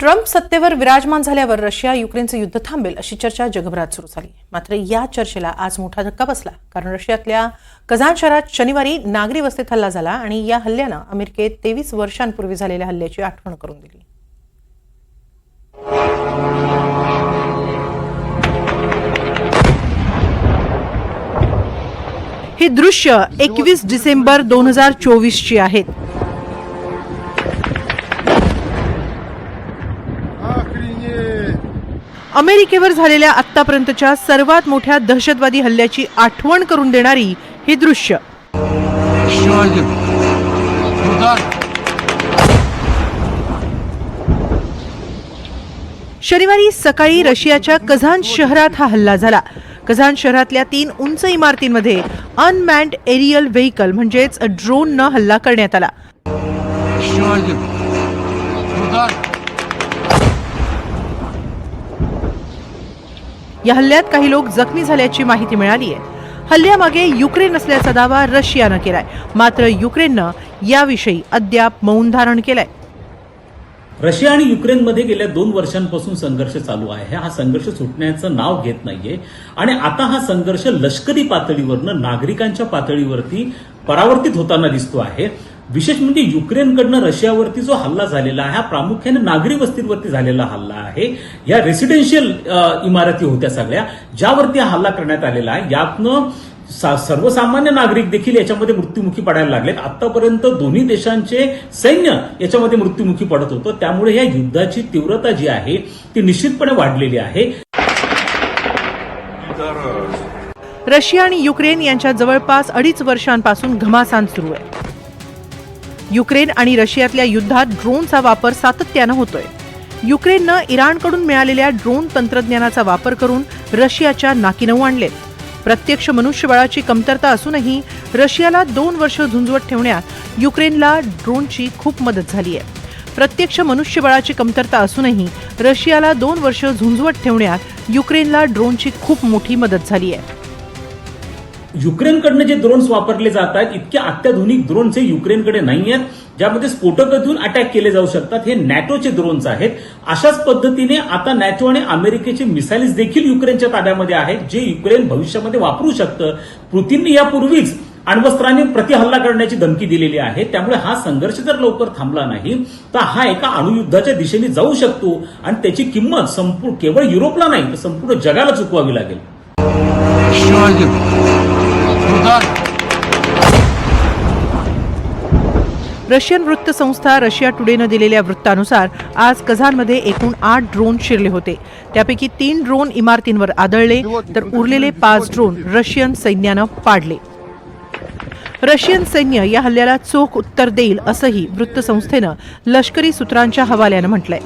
Trump सत्तेवर विराजमान झाल्यावर रशिया युक्रेनचं युद्ध थांबेल अशी चर्चा जगभरात सुरू झाली. मात्र या चर्चेला आज मोठा धक्का बसला कारण रशियातल्या कझान शहरात शनिवारी नागरी वस्तीत हल्ला झाला आणि या हल्ल्यानं अमेरिकेत तेवीस वर्षांपूर्वी झालेल्या हल्ल्याची आठवण करून दिली. ही दृश्य एकवीस डिसेंबर दोन हजार चोवीसची आहेत. अमेरिकेवर झालेल्या आत्तापर्यंतच्या सर्वात मोठ्या दहशतवादी हल्ल्याची आठवण करून देणारी ही दृश्य. शनिवारी सकाळी रशियाच्या कझान शहरात हा हल्ला झाला. कझान शहरातल्या तीन उंच इमारतींमध्ये अनमॅन्ड एरियल व्हेकल म्हणजेच न हल्ला करण्यात आला. या हल्ल्यात काही लोक जखमी झाल्याची माहिती मिळाली आहे हल्ल्यामागे युक्रेन असल्याचा दावा रशियानं केलाय. मात्र युक्रेननं याविषयी अद्याप मौन धारण केलंय. रशिया आणि युक्रेनमध्ये गेल्या दोन वर्षांपासून संघर्ष चालू आहे. हा संघर्ष सुटण्याचं नाव घेत नाहीये. आणि आता हा संघर्ष लष्करी पातळीवरनं नागरिकांच्या पातळीवरती परावर्तित होताना दिसतो आहे. विशेष म्हणजे युक्रेनकडनं रशियावरती जो हल्ला झालेला आहे हा प्रामुख्याने नागरी वस्तींवरती झालेला हल्ला आहे. या रेसिडेन्शियल इमारती होत्या सगळ्या ज्यावरती हा हल्ला करण्यात आलेला आहे. यातनं सर्वसामान्य नागरिक देखील याच्यामध्ये मृत्युमुखी पडायला लागलेत. आतापर्यंत दोन्ही देशांचे सैन्य याच्यामध्ये मृत्युमुखी पडत होतं. त्यामुळे या युद्धाची तीव्रता जी आहे ती निश्चितपणे वाढलेली आहे. रशिया आणि युक्रेन यांच्या जवळपास अडीच वर्षांपासून घमासान सुरू आहे. युक्रेन आणि रशियातल्या युद्धात ड्रोनचा वापर सातत्यानं होतोय. युक्रेननं इराणकडून मिळालेल्या ड्रोन तंत्रज्ञानाचा वापर करून रशियाच्या नाकीनऊ आणले प्रत्यक्ष मनुष्यबळाची कमतरता असूनही रशियाला दोन वर्ष झुंजवत ठेवण्यात युक्रेनला ड्रोनची खूप मदत झाली आहे प्रत्यक्ष मनुष्यबळाची कमतरता असूनही रशियाला दोन वर्ष झुंजवत ठेवण्यात युक्रेनला ड्रोनची खूप मोठी मदत झाली आहे युक्रेनकडनं जे ड्रोन्स वापरले जात आहेत इतके अत्याधुनिक ड्रोन्स हे युक्रेनकडे नाही आहेत ज्यामध्ये स्फोटक देऊन अटॅक केले जाऊ शकतात. हे नॅटोचे ड्रोन्स आहेत. अशाच पद्धतीने आता नॅटो आणि अमेरिकेचे मिसाईल्स देखील युक्रेनच्या ताब्यामध्ये आहेत जे युक्रेन भविष्यामध्ये वापरू शकतं. पुतीनने यापूर्वीच अण्वस्त्रांनी प्रतिहल्ला करण्याची धमकी दिलेली आहे. त्यामुळे हा संघर्ष जर लवकर थांबला नाही तर हा एका अणुयुद्धाच्या दिशेने जाऊ शकतो आणि त्याची किंमत संपूर्ण केवळ युरोपला नाही तर संपूर्ण जगाला चुकवावी लागेल. रशियन वृत्तसंस्था रशिया टुडेनं दिलेल्या वृत्तानुसार आज कझानमध्ये एकूण आठ ड्रोन शिरले होते. त्यापैकी तीन ड्रोन इमारतींवर आदळले तर उरलेले पाच ड्रोन रशियन सैन्यानं पाडले. रशियन सैन्य या हल्ल्याला चोख उत्तर देईल असंही वृत्तसंस्थेनं लष्करी सूत्रांच्या हवाल्यानं म्हटलंय.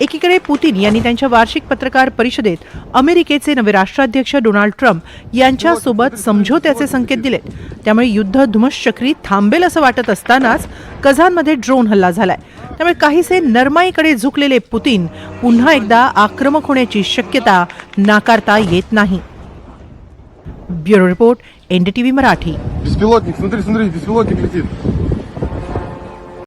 एकीकडे पुतीन यांनी त्यांच्या वार्षिक पत्रकार परिषदेत अमेरिकेचे नवे राष्ट्राध्यक्ष डोनाल्ड ट्रम्प यांच्यासोबत समझोत्याचे संकेत दिलेत त्यामुळे युद्ध धुमश्चक्री थांबेल असं वाटत असतानाच कझानमध्ये ड्रोन हल्ला झालाय. त्यामुळे काहीसे नरमाईकडे झुकलेले पुतीन पुन्हा एकदा आक्रमक होण्याची शक्यता नाकारता येत नाही. Bureau report NDTV Marathi.